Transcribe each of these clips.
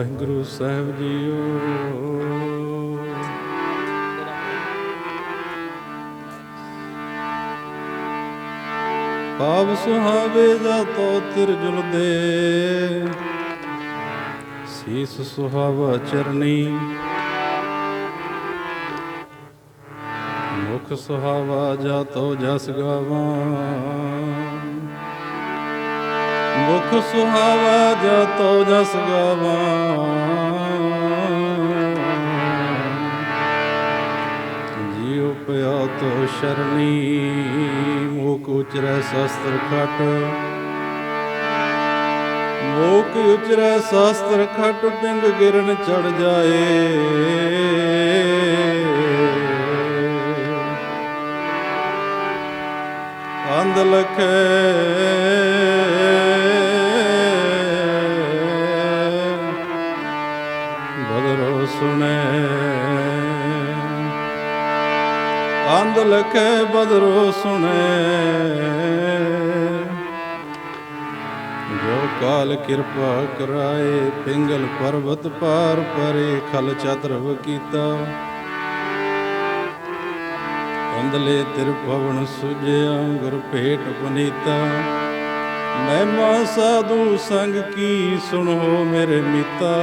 ਵਾਹਿਗੁਰੂ ਸਾਹਿਬ JIO. ਪਾਵ ਸੁਹਾਵੇ ਜਾ ਤੋ ਤਿਰ ਜੁਲਦੇ ਸੀਸ ਸੁਹਾਵਾ ਚਰਨੀ। ਮੁਖ ਸੁਹਾਵਾ ਜਾ ਤੋ ਜਸ ਗਾਵਾਂ। ਮੁਖ ਸੁਹਾਵਾ ਜਾ ਤੋ ਜਸ ਗਾਵਾਂ। ਜੀਉ ਪਿਆ ਤੋ ਸ਼ਰਣੀ ਮੋਕ ਉਚਰੈ ਸ਼ਸਤਰ ਖਟ। ਮੋਕ ਉਚਰੈ ਸ਼ਸਤਰ ਖਟ ਪਿੰਗ ਗਿਰਨ ਚੜ ਜਾਏ। ਅੰਧ ਲਖੇ ਅੰਧ ਲਖੇ ਬਦਰੋ ਸੁਣੇ। ਜੋ ਕਾਲ ਕਿਰਪਾ ਕਰਾਏ, ਪਿੰਗਲ ਪਰਬਤ ਪਾਰ ਪਰੇ, ਖਲ ਚਤਰਵ ਕੀਤਾ। ਅੰਦਲੇ ਤਿਰ ਪਵਨ ਸੁਜਿਆ ਗੁਰ ਭੇਟ ਪੁਨੀਤਾ ਮਹਿਮਾ ਸਾਧੂ ਸੰਗ ਕੀ ਸੁਣੋ ਮੇਰੇ ਮੀਤਾ।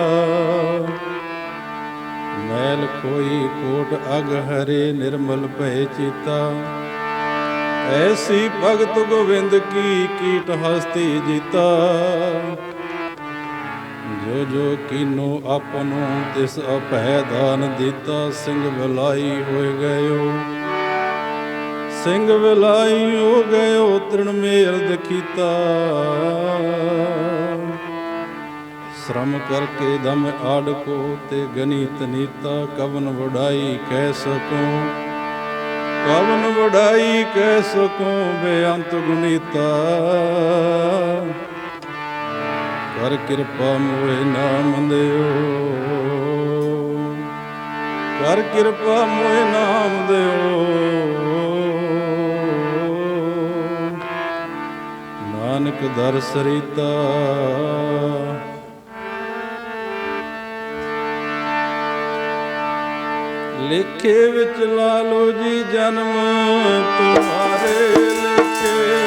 ਮੈਲ ਕੋਈ ਕੋਟ ਅਗ ਹਰੇ ਨਿਰਮਲ ਭੈ ਚੀਤਾ। ਐਸੀ ਭਗਤ ਗੋਵਿੰਦ ਕੀ ਕੀਟ ਹਸਤੀ ਜੀਤਾ। ਜੋ ਜੋ ਕੀਨੋ ਆਪਨੋ ਤਿਸ ਅਭੈ ਦਾਨ ਦਿੱਤਾ, ਸਿੰਘ ਬਲਾਈ ਹੋਏ ਗਇਓ। ਸਿੰਘ ਵਿਲਾਈ ਹੋ ਗਇਓ, ਤ੍ਰਿਣ ਮੇਰ ਦਖੀਤਾ। ਸ਼ਰਮ ਕਰਕੇ ਦਮ ਆੜਕੋ ਤੇ ਗਨੀਤ ਨੀਤਾ ਕਵਨ ਵਡਾਈ ਕਹਿ ਸਕੋ। ਕਵਨ ਵਡਾਈ ਕਹਿ ਸਕੋ ਬੇਅੰਤ ਗੁਨੀਤਾ। ਕਰ ਕਿਰਪਾ ਮੋਏ ਨਾਮ ਦਿਓ। ਕਰ ਕਿਰਪਾ ਮੋਏ ਨਾਮ ਦਿਓ। ਨਾਨਕ ਦਰ ਸਰੀਤਾ। ਲਿਖੇ ਵਿੱਚ ਲਾਲੋ ਜੀ ਜਨਮ ਤੁਹਾਰੇ ਲੇਖੇ।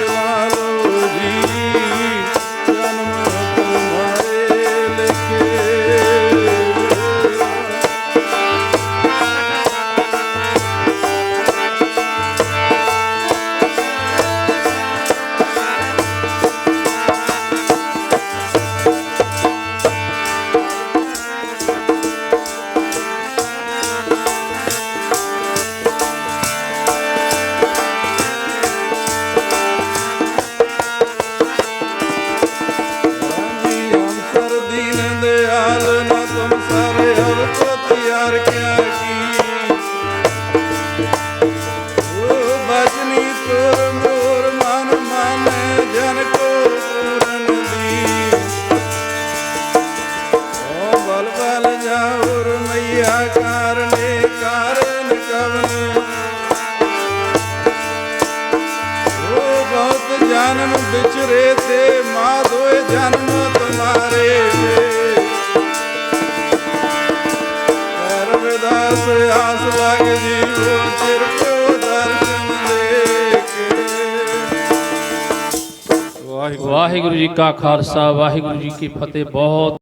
ਜਨਮ ਵਿਚਰੇ ਤੇ ਮਾਧੋਏ ਜਨਮ ਤੁਮਾਰੇ ਕਰ ਵਿਦਾਸ ਆਸ ਲਗ ਜੀਵੋ ਚਿਰ ਕੋ ਦਰਸ਼ਨ ਦੇ ਵਾਹਿਗੁਰੂ ਵਾਹਿਗੁਰੂ ਜੀ ਕਾ ਖਾਲਸਾ, ਵਾਹਿਗੁਰੂ ਜੀ ਕੀ ਫਤਿਹ। ਬਹੁਤ